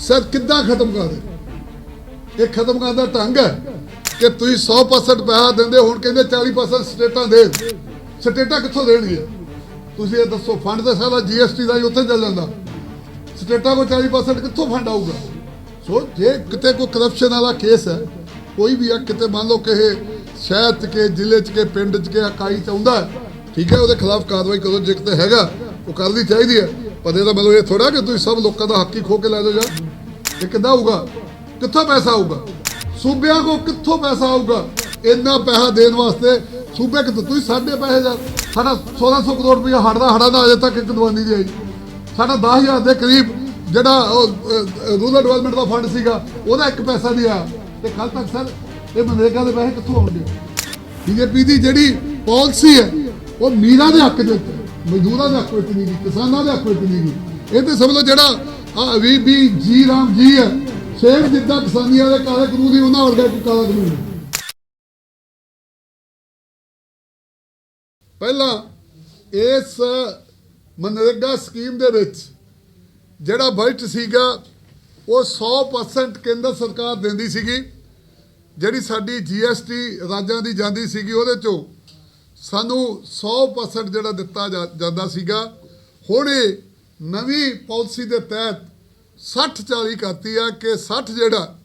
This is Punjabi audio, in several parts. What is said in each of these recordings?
ਸਰ ਕਿੱਦਾਂ ਖਤਮ ਕਰ ਦੇ? ਇਹ ਖਤਮ ਕਰਨ ਦਾ ਢੰਗ ਹੈ ਕਿ ਤੁਸੀਂ 100% ਪੈਸਾ ਦਿੰਦੇ ਹੁਣ ਕਹਿੰਦੇ 40% ਸਟੇਟਾਂ ਦੇ ਸਟੇਟਾਂ ਕਿੱਥੋਂ ਦੇਣਗੇ ਤੁਸੀਂ ਇਹ ਦੱਸੋ ਫੰਡ ਤਾਂ ਸਾਰਾ ਜੀਐਸਟੀ ਦਾ ਹੀ ਉੱਥੇ ਚੱਲ ਜਾਂਦਾ। ਸਟੇਟਾਂ ਕੋ 40% ਕਿੱਥੋਂ ਫੰਡ ਆਊਗਾ? ਸੋ ਜੇ ਕਿਤੇ ਕੋਈ ਕਰਪਸ਼ਨ ਵਾਲਾ ਕੇਸ ਹੈ, ਕੋਈ ਵੀ ਆ, ਕਿਤੇ ਮੰਨ ਲਓ ਕਿ ਸ਼ਹਿਰ ਚ ਕੇ, ਜ਼ਿਲ੍ਹੇ ਚ ਕੇ, ਪਿੰਡ ਚ ਕੇ, ਇਕਾਈ ਚ ਆਉਂਦਾ ਠੀਕ ਹੈ, ਉਹਦੇ ਖਿਲਾਫ ਕਾਰਵਾਈ ਕਰੋ, ਜੇ ਕਿਤੇ ਹੈਗਾ, ਉਹ ਕਰਨੀ ਚਾਹੀਦੀ ਹੈ। ਪਰ ਇਹਦਾ ਮਤਲਬ ਇਹ ਥੋੜਾ ਕਿ ਤੁਸੀਂ ਸਭ ਲੋਕਾਂ ਦਾ ਹੱਕ ਹੀ ਖੋ ਕੇ ਲੈ ਜਾਓ ਜਾਂ। ਇਹ ਕਿੱਦਾਂ ਹੋਊਗਾ? ਕਿੱਥੋਂ ਪੈਸਾ ਆਊਗਾ? ਸੂਬਿਆਂ ਕੋ ਕਿੱਥੋਂ ਪੈਸਾ ਆਊਗਾ? ਇੰਨਾ ਪੈਸਾ ਦੇਣ ਵਾਸਤੇ ਸੂਬੇ ਕਿੱਥੋਂ? ਤੁਸੀਂ ਸਾਡੇ ਪੈਸੇ ਜਾ ਸਾਡਾ 1600 ਕਰੋੜ ਰੁਪਇਆ ਹੜਦਾ ਹੜਾ ਦਾ ਅਜੇ ਤੱਕ ਇੱਕ ਦਵਾਨੀ ਦੀ ਆਈ। ਸਾਡਾ 10000 ਦੇ ਕਰੀਬ ਜਿਹੜਾ ਰੂਰਲ ਡਿਵੈਲਪਮੈਂਟ ਦਾ ਫੰਡ ਸੀਗਾ, ਉਹਦਾ ਇੱਕ ਪੈਸਾ ਨਹੀਂ ਆਇਆ। ਤੇ ਕੱਲ ਤੱਕ ਸਰ, ਇਹ ਮਨਰੇਗਾ ਦੇ ਪੈਸੇ ਕਿੱਥੋਂ ਆਉਣਗੇ? ਬੀਜੇਪੀ ਦੀ ਜਿਹੜੀ ਪਾਲਿਸੀ ਹੈ, ਉਹ ਮੀਰਾਂ ਦੇ ਹੱਕ ਦੇ ਉੱਤੇ, ਮਜ਼ਦੂਰਾਂ ਦੇ ਹੱਕ ਵਿੱਚ ਨਹੀਂ ਗਈ, ਕਿਸਾਨਾਂ ਦੇ ਹੱਕ ਵਿੱਚ ਨਹੀਂ ਗਈ। ਇਹ ਤੇ ਸਮਝ ਲਓ ਜਿਹੜਾ ਆ ਵੀ ਵੀ ਜੀ ਰਾਮ ਜੀ ਹੈ। ਸੇਮ ਜਿੱਦਾਂ ਕਿਸਾਨੀਆਂ ਦੇ ਕਾਲੇ ਕਾਨੂੰਨ ਦੀ ਉਹਨਾਂ ਵਰਗਾ ਕੋਈ ਕਾਲਾ ਕਾਨੂੰਨ ਪਹਿਲਾਂ ਇਸ ਮਨਰੇਗਾ ਸਕੀਮ ਦੇ ਵਿੱਚ ਜਿਹੜਾ ਬਜਟ ਸੀਗਾ, ਉਹ 100% ਕੇਂਦਰ ਸਰਕਾਰ ਦਿੰਦੀ ਸੀਗੀ। ਜਿਹੜੀ ਸਾਡੀ ਜੀਐਸਟੀ ਰਾਜਾਂ ਦੀ ਜਾਂਦੀ ਸੀਗੀ, ਉਹਦੇ ਚੋਂ ਸਾਨੂੰ 100% ਜਿਹੜਾ ਦਿੱਤਾ ਜਾ- ਜਾਂਦਾ ਸੀਗਾ। ਹੁਣ ਇਹ ਨਵੀਂ ਪਾਲਿਸੀ ਦੇ ਤਹਿਤ 60 40 ਕਰਤੀ ਆ ਕਿ 60 ਜਿਹੜਾ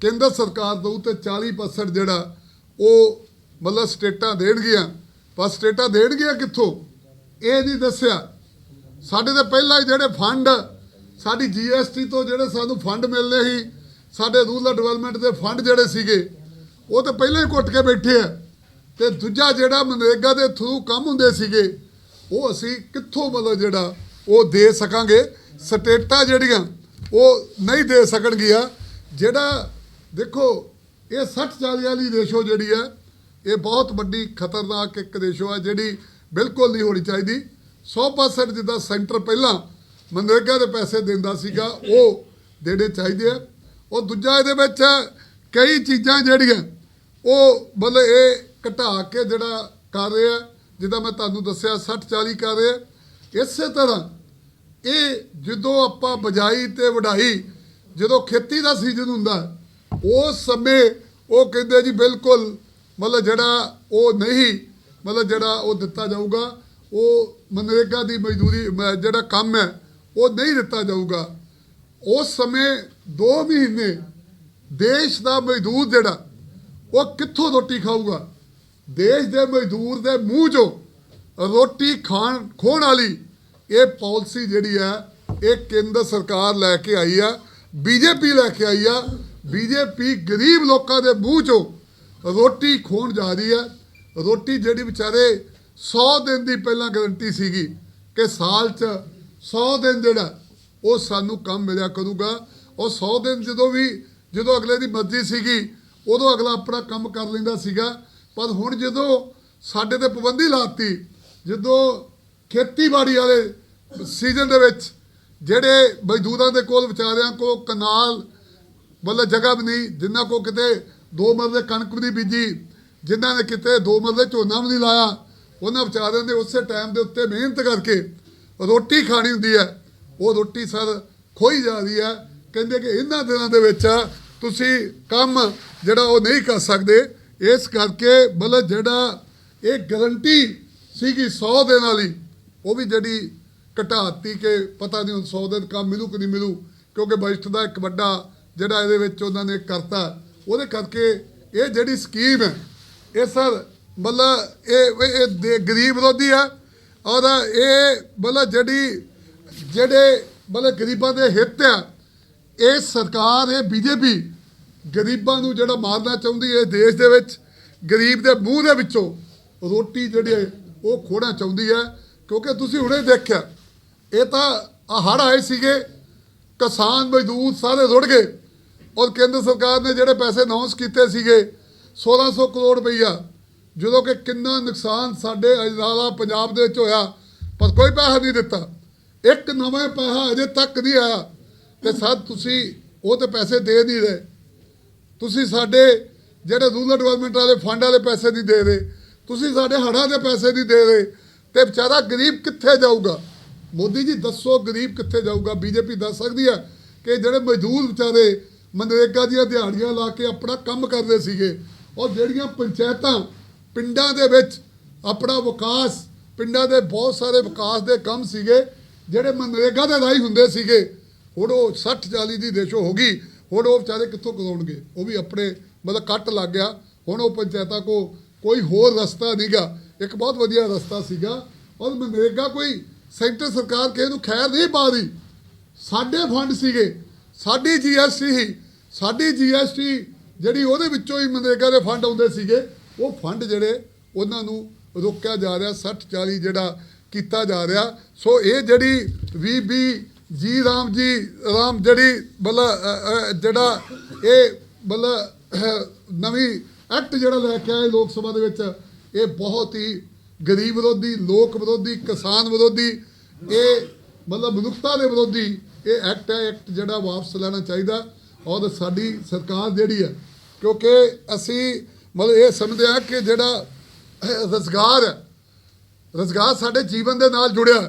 ਕੇਂਦਰ ਸਰਕਾਰ ਦਊ ਤੇ 40% ਜਿਹੜਾ ਉਹ ਮਤਲਬ ਸਟੇਟਾਂ ਦੇਣਗੀਆਂ। ਪਰ ਸਟੇਟਾਂ ਦੇਣਗੀਆਂ ਕਿੱਥੋਂ? ਇਹ ਨਹੀਂ ਦੱਸਿਆ। ਸਾਡੇ ਤੇ ਪਹਿਲਾਂ ਹੀ ਜਿਹੜੇ ਫੰਡ ਸਾਡੀ ਜੀਐਸਟੀ ਤੋਂ ਜਿਹੜੇ ਸਾਨੂੰ ਫੰਡ ਮਿਲਦੇ ਸੀ, ਸਾਡੇ ਰੂਰਲ ਡਿਵੈਲਪਮੈਂਟ ਦੇ ਫੰਡ ਜਿਹੜੇ ਸੀਗੇ, ਉਹ ਤਾਂ ਪਹਿਲਾਂ ਹੀ ਕੁੱਟ ਕੇ ਬੈਠੇ ਆ। ਤੇ ਦੂਜਾ ਜਿਹੜਾ ਮਨਰੇਗਾ ਦੇ ਥਰੂ ਕੰਮ ਹੁੰਦੇ ਸੀਗੇ, ਉਹ ਅਸੀਂ ਕਿੱਥੋਂ ਮਤਲਬ ਜਿਹੜਾ ਉਹ ਦੇ ਸਕਾਂਗੇ। ਸਟੇਟਾਂ ਜਿਹੜੀਆਂ, ਉਹ ਨਹੀਂ ਦੇ ਸਕਣਗੀਆਂ। ਜਿਹੜਾ, ਦੇਖੋ, ਇਹ 60 40 ਵਾਲੀ ਰੇਸ਼ੋ ਜਿਹੜੀ ਹੈ ਇਹ ਬਹੁਤ ਵੱਡੀ ਖਤਰਨਾਕ ਇੱਕ ਰੇਸ਼ੋ ਹੈ ਜਿਹੜੀ ਬਿਲਕੁਲ ਨਹੀਂ ਹੋਣੀ ਚਾਹੀਦੀ। 100% ਜਿੱਦਾਂ ਸੈਂਟਰ ਪਹਿਲਾਂ ਮਨਰੇਗਾ ਦੇ ਪੈਸੇ ਦਿੰਦਾ ਸੀਗਾ, ਉਹ ਦੇਣੇ ਚਾਹੀਦੇ ਆ। ਉਹ ਦੂਜਾ ਇਹਦੇ ਵਿੱਚ ਕਈ ਚੀਜ਼ਾਂ ਜਿਹੜੀਆਂ, ਉਹ ਮਤਲਬ ਇਹ ਘਟਾ ਕੇ ਜਿਹੜਾ ਕਰ ਰਿਹਾ, ਜਿੱਦਾਂ ਮੈਂ ਤੁਹਾਨੂੰ ਦੱਸਿਆ 60 40 ਕਰ ਰਿਹਾ। ਇਸੇ ਤਰ੍ਹਾਂ ਇਹ ਜਦੋਂ ਆਪਾਂ ਬਜਾਈ ਤੇ ਵਢਾਈ, ਜਦੋਂ ਖੇਤੀ ਦਾ ਸੀਜ਼ਨ ਹੁੰਦਾ, ਉਸ ਸਮੇਂ ਉਹ ਕਹਿੰਦੇ ਜੀ ਬਿਲਕੁਲ, ਮਤਲਬ ਜਿਹੜਾ ਉਹ ਨਹੀਂ, ਮਤਲਬ ਜਿਹੜਾ ਉਹ ਦਿੱਤਾ ਜਾਊਗਾ, ਉਹ ਮਨਰੇਗਾ ਦੀ ਮਜ਼ਦੂਰੀ ਜਿਹੜਾ ਕੰਮ ਹੈ, ਉਹ ਨਹੀਂ ਦਿੱਤਾ ਜਾਊਗਾ। ਉਸ ਸਮੇਂ 2 ਮਹੀਨੇ ਦੇਸ਼ ਦਾ ਮਜ਼ਦੂਰ ਜਿਹੜਾ, ਉਹ ਕਿੱਥੋਂ ਰੋਟੀ ਖਾਊਗਾ? ਦੇਸ਼ ਦੇ ਮਜ਼ਦੂਰ ਦੇ ਮੂੰਹ 'ਚੋਂ ਰੋਟੀ ਖਾਣ, ਖੋਣ ਵਾਲੀ ਇਹ ਪਾਲਿਸੀ ਜਿਹੜੀ ਹੈ ਇਹ ਕੇਂਦਰ ਸਰਕਾਰ ਲੈ ਕੇ ਆਈ ਆ, ਬੀਜੇਪੀ ਲੈ ਕੇ ਆਈ ਆ। ਬੀਜੇਪੀ ਗਰੀਬ ਲੋਕਾਂ ਦੇ ਮੂੰਹ 'ਚੋਂ ਰੋਟੀ ਖੋਣ ਜਾ ਰਹੀ ਹੈ ਰੋਟੀ ਜਿਹੜੀ ਵਿਚਾਰੇ 100 ਦਿਨ ਦੀ ਪਹਿਲਾਂ ਗਾਰੰਟੀ ਸੀਗੀ ਕਿ ਸਾਲ 'ਚ 100 ਦਿਨ ਜਿਹੜਾ, ਉਹ ਸਾਨੂੰ ਕੰਮ ਮਿਲਿਆ ਕਰੂਗਾ। ਉਹ 100 ਦਿਨ ਜਦੋਂ ਵੀ, ਜਦੋਂ ਅਗਲੇ ਦੀ ਮਰਜ਼ੀ ਸੀਗੀ, ਉਦੋਂ ਅਗਲਾ ਆਪਣਾ ਕੰਮ ਕਰ ਲੈਂਦਾ ਸੀਗਾ। ਪਰ ਹੁਣ ਜਦੋਂ ਸਾਡੇ ਤੇ ਪਾਬੰਦੀ ਲਾਤੀ, ਜਦੋਂ ਖੇਤੀਬਾੜੀ ਵਾਲੇ ਸੀਜ਼ਨ ਦੇ ਵਿੱਚ ਜਿਹੜੇ ਮਜ਼ਦੂਰਾਂ ਦੇ ਕੋਲ ਵਿਚਾਰਿਆਂ ਕੋ ਕਨਾਲ ਮਤਲਬ ਜਗ੍ਹਾ ਵੀ ਨਹੀਂ ਜਿਨ੍ਹਾਂ ਕੋ ਕਿਤੇ ਦੋ ਮਰਲੇ ਕਣਕ ਵੀ ਨਹੀਂ ਬੀਜੀ, ਜਿਨ੍ਹਾਂ ਨੇ ਕਿਤੇ ਦੋ ਮਰਲੇ ਝੋਨਾ ਵੀ ਨਹੀਂ ਲਾਇਆ, ਉਹਨਾਂ ਵਿਚਾਰਿਆਂ ਦੇ ਉਸੇ ਟਾਈਮ ਦੇ ਉੱਤੇ ਮਿਹਨਤ ਕਰਕੇ ਰੋਟੀ ਖਾਣੀ ਹੁੰਦੀ ਹੈ। ਉਹ ਰੋਟੀ ਸਰ ਖੋਈ ਜਾ ਰਹੀ ਹੈ। ਕਹਿੰਦੇ ਕਿ ਇਹਨਾਂ ਦਿਨਾਂ ਦੇ ਵਿੱਚ ਤੁਸੀਂ ਕੰਮ ਜਿਹੜਾ ਉਹ ਨਹੀਂ ਕਰ ਸਕਦੇ। ਇਸ ਕਰਕੇ ਮਤਲਬ ਜਿਹੜਾ ਇਹ ਗਰੰਟੀ ਸੀਗੀ 100 ਦਿਨਾਂ ਵਾਲੀ ਉਹ ਵੀ ਜਿਹੜੀ ਘਟਾਤੀ ਕਿ ਪਤਾ ਨਹੀਂ ਹੁਣ 100 ਦਿਨ ਕੰਮ ਮਿਲੂ ਕਿ ਨਹੀਂ ਮਿਲੂ, ਕਿਉਂਕਿ ਬਜਟ ਦਾ ਇੱਕ ਵੱਡਾ ਜਿਹੜਾ ਇਹਦੇ ਵਿੱਚ ਉਹਨਾਂ ਨੇ ਕਰਤਾ। ਉਹਦੇ ਕਰਕੇ ਇਹ ਜਿਹੜੀ ਸਕੀਮ ਹੈ, ਇਹ ਸਰ ਮਤਲਬ ਇਹ ਇਹ ਦੇ- ਗਰੀਬ ਵਿਰੋਧੀ ਹੈ ਔਰ ਇਹ ਮਤਲਬ ਜਿਹੜੀ, ਜਿਹੜੇ ਮਤਲਬ ਗਰੀਬਾਂ ਦੇ ਹਿੱਤ ਆ, ਇਹ ਸਰਕਾਰ, ਇਹ ਬੀਜੇਪੀ ਗਰੀਬਾਂ ਨੂੰ ਜਿਹੜਾ ਮਾਰਨਾ ਚਾਹੁੰਦੀ ਹੈ ਦੇਸ਼ ਦੇ ਵਿੱਚ, ਗਰੀਬ ਦੇ ਮੂੰਹ ਦੇ ਵਿੱਚੋਂ ਰੋਟੀ ਜਿਹੜੀ ਹੈ ਉਹ ਖੋਣਾ ਚਾਹੁੰਦੀ ਹੈ। ਕਿਉਂਕਿ ਤੁਸੀਂ ਹੁਣੇ ਦੇਖਿਆ, ਇਹ ਤਾਂ ਆਹ ਹੜ੍ਹ ਆਏ ਸੀਗੇ, ਕਿਸਾਨ ਮਜ਼ਦੂਰ ਸਾਰੇ ਰੁੜ ਗਏ ਔਰ ਕੇਂਦਰ ਸਰਕਾਰ ਨੇ ਜਿਹੜੇ ਪੈਸੇ ਅਨਾਉਂਸ ਕੀਤੇ ਸੀਗੇ 1600 ਕਰੋੜ ਰੁਪਈਆ, ਜਦੋਂ ਕਿ ਕਿੰਨਾ ਨੁਕਸਾਨ ਸਾਡੇ ਅਜਨਾਲਾ ਪੰਜਾਬ ਦੇ ਵਿੱਚ ਹੋਇਆ, ਪਰ ਕੋਈ ਪੈਸਾ ਨਹੀਂ ਦਿੱਤਾ। ਇੱਕ ਨਵਾਂ ਪੈਸਾ ਅਜੇ ਤੱਕ ਨਹੀਂ ਆਇਆ ਤੇ ਸਰ ਤੁਸੀਂ ਉਹ ਤੇ ਪੈਸੇ ਦੇ ਨਹੀਂ ਰਹੇ। ਤੁਸੀਂ ਸਾਡੇ ਜਿਹੜੇ ਰੂਰਲ ਡਿਵੈਲਪਮੈਂਟ ਵਾਲੇ ਫੰਡ ਵਾਲੇ ਪੈਸੇ ਨਹੀਂ ਦੇ ਰਹੇ। ਤੁਸੀਂ ਸਾਡੇ ਹੜ੍ਹਾਂ ਦੇ ਪੈਸੇ ਨਹੀਂ ਦੇ ਰਹੇ। ਤੇ ਵਿਚਾਰਾ ਗਰੀਬ ਕਿੱਥੇ ਜਾਊਗਾ? ਮੋਦੀ ਜੀ, ਦੱਸੋ ਗਰੀਬ ਕਿੱਥੇ ਜਾਊਗਾ? ਬੀਜੇਪੀ ਦੱਸ ਸਕਦੀ ਹੈ ਕਿ ਜਿਹੜੇ ਮਜ਼ਦੂਰ ਵਿਚਾਰੇ ਮਨਰੇਗਾ ਦੀਆਂ ਦਿਹਾੜੀਆਂ ਲਾ ਕੇ ਆਪਣਾ ਕੰਮ ਕਰਦੇ ਸੀਗੇ ਔਰ ਜਿਹੜੀਆਂ ਪੰਚਾਇਤਾਂ ਪਿੰਡਾਂ ਦੇ ਵਿੱਚ ਆਪਣਾ ਵਿਕਾਸ, ਪਿੰਡਾਂ ਦੇ ਬਹੁਤ ਸਾਰੇ ਵਿਕਾਸ ਦੇ ਕੰਮ ਸੀਗੇ, ਜਿਹੜੇ ਮਨਰੇਗਾ ਦੇ ਰਾਹੀਂ ਹੁੰਦੇ ਸੀਗੇ, ਹੁਣ ਉਹ 60 40 ਦੀ ਰੇਸ਼ੋ ਹੋ ਗਈ, ਹੁਣ ਉਹ ਵਿਚਾਰੇ ਕਿੱਥੋਂ ਕਰਾਉਣਗੇ ਉਹ ਵੀ ਆਪਣੇ ਮਤਲਬ ਕੱਟ ਲੱਗ ਗਿਆ, ਹੁਣ ਉਹ ਪੰਚਾਇਤਾਂ ਕੋ ਕੋਈ ਹੋਰ ਰਸਤਾ ਨਹੀਂਗਾ ਇੱਕ ਬਹੁਤ ਵਧੀਆ ਰਸਤਾ ਸੀਗਾ। ਔਰ ਮਨਰੇਗਾ ਕੋਈ ਸੈਂਟਰ ਸਰਕਾਰ ਕਿਸੇ ਨੂੰ ਖੈਰ ਨਹੀਂ ਪਾ ਰਹੀ ਸਾਡੇ ਫੰਡ ਸੀਗੇ। ਸਾਡੀ ਜੀਐਸਟੀ ਹੀ ਸਾਡੀ ਜੀਐਸਟੀ ਜਿਹੜੀ ਉਹਦੇ ਵਿੱਚੋਂ ਹੀ ਮਨਰੇਗਾ ਦੇ ਫੰਡ ਆਉਂਦੇ ਸੀਗੇ, ਉਹ ਫੰਡ ਜਿਹੜੇ ਉਹਨਾਂ ਨੂੰ ਰੋਕਿਆ ਜਾ ਰਿਹਾ 60 40 ਜਿਹੜਾ ਕੀਤਾ ਜਾ ਰਿਹਾ। ਸੋ ਇਹ ਜਿਹੜੀ ਵੀ ਵੀ ਜੀ ਰਾਮ ਜੀ, ਰਾਮ ਜਿਹੜੀ ਮਤਲਬ ਜਿਹੜਾ ਇਹ ਮਤਲਬ ਨਵੀਂ ਐਕਟ ਜਿਹੜਾ ਲੈ ਕੇ ਆਏ ਲੋਕ ਸਭਾ ਦੇ ਵਿੱਚ ਇਹ ਬਹੁਤ ਹੀ ਗਰੀਬ ਵਿਰੋਧੀ, ਲੋਕ ਵਿਰੋਧੀ, ਕਿਸਾਨ ਵਿਰੋਧੀ, ਇਹ ਮਤਲਬ ਮਨੁੱਖਤਾ ਦੇ ਵਿਰੋਧੀ ਇਹ ਐਕਟ ਹੈ ਐਕਟ ਜਿਹੜਾ ਵਾਪਸ ਲੈਣਾ ਚਾਹੀਦਾ। ਔਰ ਸਾਡੀ ਸਰਕਾਰ ਜਿਹੜੀ ਹੈ, ਕਿਉਂਕਿ ਅਸੀਂ ਮਤਲਬ ਇਹ ਸਮਝਦੇ ਹਾਂ ਕਿ ਜਿਹੜਾ ਰੋਜ਼ਗਾਰ ਹੈ, ਰੋਜ਼ਗਾਰ ਸਾਡੇ ਜੀਵਨ ਦੇ ਨਾਲ ਜੁੜਿਆ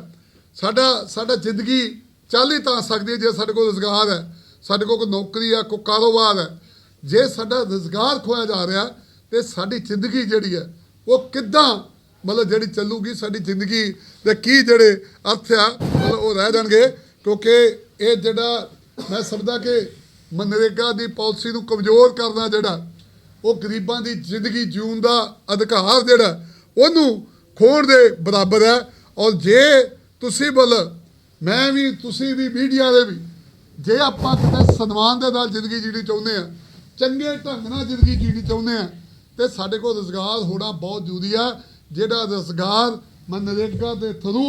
ਸਾਡਾ ਸਾਡਾ ਜ਼ਿੰਦਗੀ ਚੱਲ ਹੀ ਤਾਂ ਸਕਦੀ ਹੈ ਜੇ ਸਾਡੇ ਕੋਲ ਰੋਜ਼ਗਾਰ ਹੈ। ਸਾਡੇ ਕੋਲ ਕੋਈ ਨੌਕਰੀ ਹੈ, ਕੋਈ ਕਾਰੋਬਾਰ ਹੈ। ਜੇ ਸਾਡਾ ਰੋਜ਼ਗਾਰ ਖੋਇਆ ਜਾ ਰਿਹਾ ਤੇ ਸਾਡੀ ਜ਼ਿੰਦਗੀ ਜਿਹੜੀ ਹੈ ਉਹ ਕਿੱਦਾਂ? ਮਤਲਬ ਜਿਹੜੀ ਚੱਲੂਗੀ ਸਾਡੀ ਜ਼ਿੰਦਗੀ ਦੇ ਕੀ ਜਿਹੜੇ ਅਰਥ ਆ, ਮਤਲਬ ਉਹ ਰਹਿ ਜਾਣਗੇ। ਕਿਉਂਕਿ ਇਹ ਜਿਹੜਾ ਮੈਂ ਸਮਝਦਾ ਕਿ ਮਨਰੇਗਾ ਦੀ ਪਾਲਿਸੀ ਨੂੰ ਕਮਜ਼ੋਰ ਕਰਨਾ ਜਿਹੜਾ, ਉਹ ਗਰੀਬਾਂ ਦੀ ਜ਼ਿੰਦਗੀ ਜਿਉਣ ਦਾ ਅਧਿਕਾਰ ਜਿਹੜਾ, ਉਹਨੂੰ ਖੋਣ ਦੇ ਬਰਾਬਰ ਹੈ। ਔਰ ਜੇ ਤੁਸੀਂ ਬਲ ਮੈਂ ਵੀ, ਤੁਸੀਂ ਵੀ, ਮੀਡੀਆ ਦੇ ਵੀ, ਜੇ ਆਪਾਂ ਕਿਤੇ ਸਨਮਾਨ ਦੇ ਨਾਲ ਜ਼ਿੰਦਗੀ ਜੀਣੀ ਚਾਹੁੰਦੇ ਆ, ਚੰਗੇ ਢੰਗ ਨਾਲ ਜ਼ਿੰਦਗੀ ਜੀਣੀ ਚਾਹੁੰਦੇ ਆ ਤੇ ਸਾਡੇ ਕੋਲ ਰੋਜ਼ਗਾਰ ਹੋਣਾ ਬਹੁਤ ਜ਼ਰੂਰੀ ਆ। ਜਿਹੜਾ ਰੋਜ਼ਗਾਰ ਮਨਰੇਗਾ ਦੇ ਥਰੂ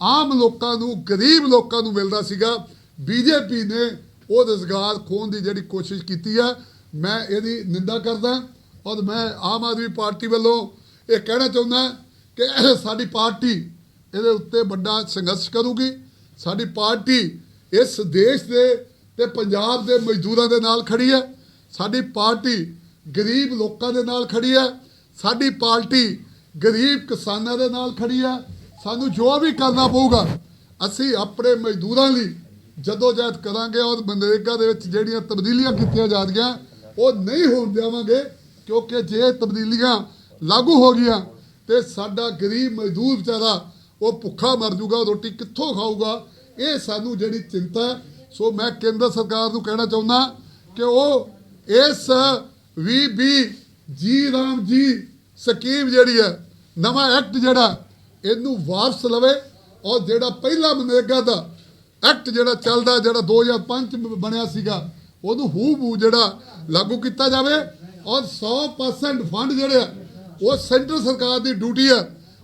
ਆਮ ਲੋਕਾਂ ਨੂੰ, ਗਰੀਬ ਲੋਕਾਂ ਨੂੰ ਮਿਲਦਾ ਸੀਗਾ, ਬੀਜੇਪੀ ਨੇ ਉਹ ਰੋਜ਼ਗਾਰ ਖੋਣ ਦੀ ਜਿਹੜੀ ਕੋਸ਼ਿਸ਼ ਕੀਤੀ ਆ, ਮੈਂ ਇਹਦੀ ਨਿੰਦਾ ਕਰਦਾ ਔਰ ਮੈਂ ਆਮ ਆਦਮੀ ਪਾਰਟੀ ਵੱਲੋਂ ਇਹ ਕਹਿਣਾ ਚਾਹੁੰਦਾ ਕਿ ਸਾਡੀ ਪਾਰਟੀ ਇਹਦੇ ਉੱਤੇ ਵੱਡਾ ਸੰਘਰਸ਼ ਕਰੂਗੀ। ਸਾਡੀ ਪਾਰਟੀ ਇਸ ਦੇਸ਼ ਦੇ ਤੇ ਪੰਜਾਬ ਦੇ ਮਜ਼ਦੂਰਾਂ ਦੇ ਨਾਲ ਖੜੀ ਹੈ। ਸਾਡੀ ਪਾਰਟੀ ਗਰੀਬ ਲੋਕਾਂ ਦੇ ਨਾਲ ਖੜੀ ਹੈ। ਸਾਡੀ ਪਾਰਟੀ ਗਰੀਬ ਕਿਸਾਨਾਂ ਦੇ ਨਾਲ ਖੜੀ ਹੈ। ਸਾਨੂੰ ਜੋ ਵੀ ਕਰਨਾ ਪਊਗਾ, ਅਸੀਂ ਆਪਣੇ ਮਜ਼ਦੂਰਾਂ ਲਈ ਜਦੋਂ ਜਹਿਦ ਕਰਾਂਗੇ ਔਰ ਮਨਰੇਗਾ ਦੇ ਵਿੱਚ ਜਿਹੜੀਆਂ ਤਬਦੀਲੀਆਂ ਕੀਤੀਆਂ ਜਾਂਦੀਆਂ ਉਹ ਨਹੀਂ ਹੋਣ ਦੇਵਾਂਗੇ, ਕਿਉਂਕਿ ਜੇ ਤਬਦੀਲੀਆਂ ਲਾਗੂ ਹੋ ਗਈਆਂ, ਤੇ ਸਾਡਾ ਗਰੀਬ ਮਜ਼ਦੂਰ ਵਿਚਾਰਾ ਉਹ ਭੁੱਖਾ ਮਰ ਜਾਊਗਾ, ਰੋਟੀ ਕਿੱਥੋਂ ਖਾਊਗਾ? ਇਹ ਸਾਨੂੰ ਜਿਹੜੀ ਚਿੰਤਾ ਹੈ। ਸੋ ਮੈਂ ਕੇਂਦਰ ਸਰਕਾਰ ਨੂੰ ਕਹਿਣਾ ਚਾਹੁੰਦਾ ਕਿ ਉਹ ਇਸ ਵੀ ਵੀ, ਜੀ ਰਾਮ ਜੀ, ਸਕੀਮ ਜਿਹੜੀ ਹੈ, ਨਵਾਂ ਐਕਟ ਜਿਹੜਾ, ਇਹਨੂੰ ਵਾਪਸ ਲਵੇ ਔਰ ਜਿਹੜਾ ਪਹਿਲਾ ਮਨਰੇਗਾ ਦਾ ਐਕਟ ਜਿਹੜਾ ਚੱਲਦਾ, ਜਿਹੜਾ 2005 ਚ ਬਣਿਆ ਸੀਗਾ, ਉਹਨੂੰ ਹੂ ਬੂ ਜਿਹੜਾ ਲਾਗੂ ਕੀਤਾ ਜਾਵੇ ਔਰ 100% ਫੰਡ ਜਿਹੜੇ ਆ, ਉਹ ਸੈਂਟਰ ਸਰਕਾਰ ਦੀ ਡਿਊਟੀ ਹੈ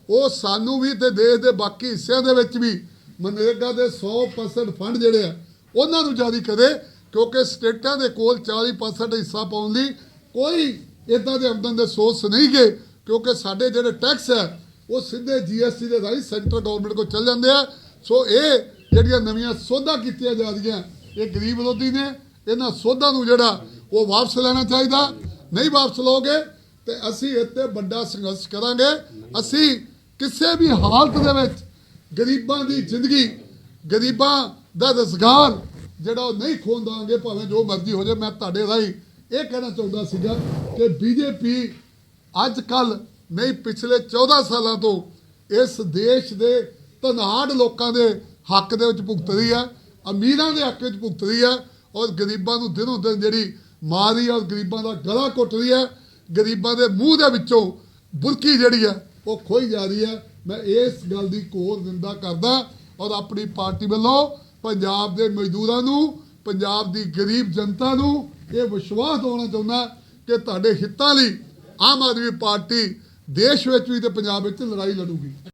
ਉਹ ਸਾਨੂੰ ਵੀ ਤੇ ਦੇਸ਼ ਦੇ ਬਾਕੀ ਹਿੱਸਿਆਂ ਦੇ ਵਿੱਚ ਵੀ ਮਨਰੇਗਾ ਦੇ 100% ਫੰਡ ਜਿਹੜੇ ਆ, ਉਹਨਾਂ ਨੂੰ ਜਾਰੀ ਕਰੇ, ਕਿਉਂਕਿ ਸਟੇਟਾਂ ਦੇ ਕੋਲ 40% ਹਿੱਸਾ ਪਾਉਣ ਲਈ ਕੋਈ ਇਦਾਂ ਦੇ ਆਮਦਨ ਦੇ ਸੋਰਸ ਨਹੀਂ ਗਏ, ਕਿਉਂਕਿ ਸਾਡੇ ਜਿਹੜੇ ਟੈਕਸ ਹੈ, ਉਹ ਸਿੱਧੇ ਜੀਐਸਟੀ ਦੇ ਰਾਹੀਂ ਸੈਂਟਰ ਗਵਰਨਮੈਂਟ ਕੋਲ ਚੱਲ ਜਾਂਦੇ ਆ। ਸੋ ਇਹ ਜਿਹੜੀਆਂ ਨਵੀਆਂ ਸੋਧਾਂ ਕੀਤੀਆਂ ਜਾ ਰਹੀਆਂ, ਇਹ ਗਰੀਬ ਵਿਰੋਧੀ ਨੇ, ਇਹਨਾਂ ਸੋਧਾਂ ਨੂੰ ਜਿਹੜਾ, ਉਹ ਵਾਪਸ ਲੈਣਾ ਚਾਹੀਦਾ। ਨਹੀਂ ਵਾਪਸ ਲਓਗੇ, ਤੇ ਅਸੀਂ ਇੱਥੇ ਵੱਡਾ ਸੰਘਰਸ਼ ਕਰਾਂਗੇ। ਅਸੀਂ ਕਿਸੇ ਵੀ ਹਾਲਤ ਦੇ ਵਿੱਚ ਗਰੀਬਾਂ ਦੀ ਜ਼ਿੰਦਗੀ, ਗਰੀਬਾਂ ਦਾ ਰੁਜ਼ਗਾਰ ਜਿਹੜਾ ਉਹ ਨਹੀਂ ਖੋਣ ਦਾਂਗੇ ਭਾਵੇਂ ਜੋ ਮਰਜ਼ੀ ਹੋ ਜਾਏ ਮੈਂ ਤੁਹਾਡੇ ਰਾਹੀਂ ਇਹ ਕਹਿਣਾ ਚਾਹੁੰਦਾ ਸੀਗਾ ਕਿ ਬੀਜੇਪੀ ਅੱਜ ਕੱਲ ਨਹੀਂ, ਪਿਛਲੇ 14 ਸਾਲਾਂ ਤੋਂ ਇਸ ਦੇਸ਼ ਦੇ ਧਨਾੜ ਲੋਕਾਂ ਦੇ ਹੱਕ ਦੇ ਵਿੱਚ ਭੁਗਤ ਰਹੀ ਹੈ ਅਮੀਰਾਂ ਦੇ ਹੱਕ ਵਿੱਚ ਭੁਗਤ ਰਹੀ ਹੈ ਔਰ ਗਰੀਬਾਂ ਨੂੰ ਦਿਨੋਂ ਦਿਨ ਜਿਹੜੀ ਮਾਰੀ ਔਰ ਗਰੀਬਾਂ ਦਾ ਗਲਾ ਘੁੱਟ ਰਹੀ ਹੈ ਗਰੀਬਾਂ ਦੇ ਮੂੰਹ ਦੇ ਵਿੱਚੋਂ ਬੁਰਕੀ ਜਿਹੜੀ ਹੈ ਉਹ ਖੋਈ ਜਾ ਰਹੀ ਹੈ ਮੈਂ ਇਸ ਗੱਲ ਦੀ ਘੋਰ ਨਿੰਦਾ ਕਰਦਾ ਔਰ ਆਪਣੀ ਪਾਰਟੀ ਵੱਲੋਂ ਪੰਜਾਬ ਦੇ ਮਜ਼ਦੂਰਾਂ ਨੂੰ, ਪੰਜਾਬ ਦੀ ਗਰੀਬ ਜਨਤਾ ਨੂੰ ਇਹ ਵਿਸ਼ਵਾਸ ਦਿਵਾਉਣਾ ਚਾਹੁੰਦਾ ਕਿ ਤੁਹਾਡੇ ਹਿੱਤਾਂ ਲਈ ਆਮ ਆਦਮੀ ਪਾਰਟੀ ਦੇਸ਼ ਵਿੱਚ ਵੀ ਤੇ ਪੰਜਾਬ ਵਿੱਚ ਲੜਾਈ ਲੜੂਗੀ।